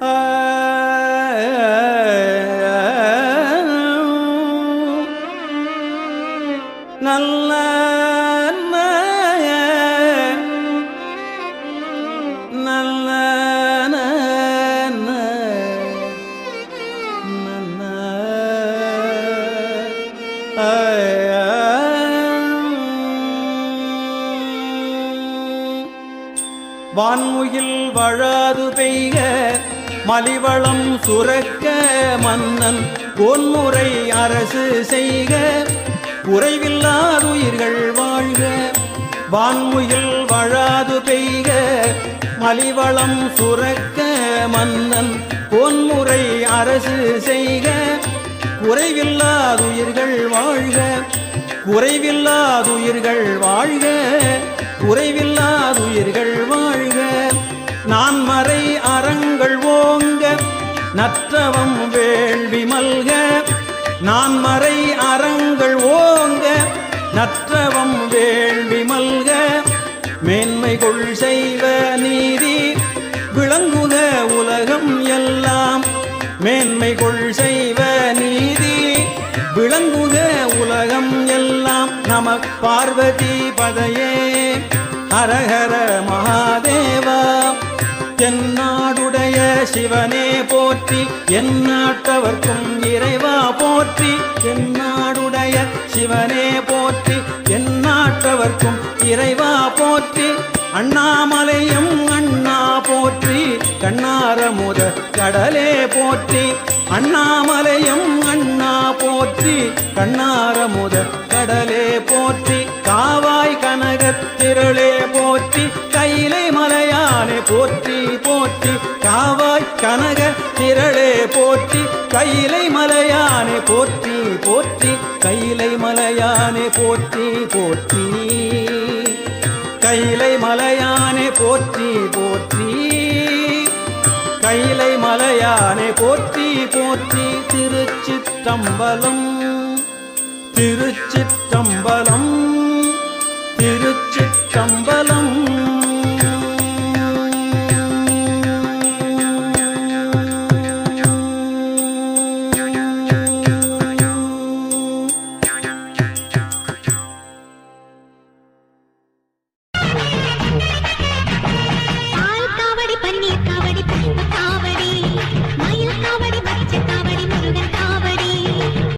நல்ல நல்ல வான்முகில் வழாது பெய்க. மலிவளம் சுரக்க மன்னன் பொன்முறை அரசு செய்க. குறைவில்லாதுயிர்கள் வாழ்க வான்முயில் வழாது பெய்க. மலிவளம் சுரக்க மன்னன் பொன்முறை அரசு செய்க. குறைவில்லாதுயிர்கள் வாழ்க குறைவில்லாதுயிர்கள் வாழ்க. குறைவில்லாதுயிர்கள் வாழ்க. நான் மறை அரங்க நற்றவம் வேள்வி மல்க நான் மறை அறங்கள் ஓங்க. நற்றவம் வேள்வி மல்க மேன்மை கொள் செய்வ நீதி விளங்குக உலகம் எல்லாம். மேன்மை கொள் செய்வ நீதி விளங்குக உலகம் எல்லாம். நம பார்வதி பதையே ஹரஹர மகாதே. தென்னாடுடைய சிவனே போற்றி எந்நாட்டவர்க்கும் இறைவா போற்றி. தென்னாடுடைய சிவனே போற்றி எந்நாட்டவர்க்கும் இறைவா போற்றி. அண்ணாமலையும் அண்ணா போற்றி கண்ணாரமுத கடலே போற்றி. அண்ணாமலையும் அண்ணா போற்றி கண்ணாரமுத கடலே போற்றி. காவாய் கனகத் கனகத்திரளே போற்றி கைலை மலையானே போற்றி போற்றி. காவாய் கனக திரளே போற்றி. கையிலை மலையானே போற்றி போற்றி. கையிலை மலையானே போற்றி போற்றி. கையிலை மலையானே போற்றி போற்றி. கையிலை மலையானே போற்றி போற்றி. திருச்சிற்றம்பலம் திருச்சிற்றம்பலம் திருச்சிற்றம்பலம்.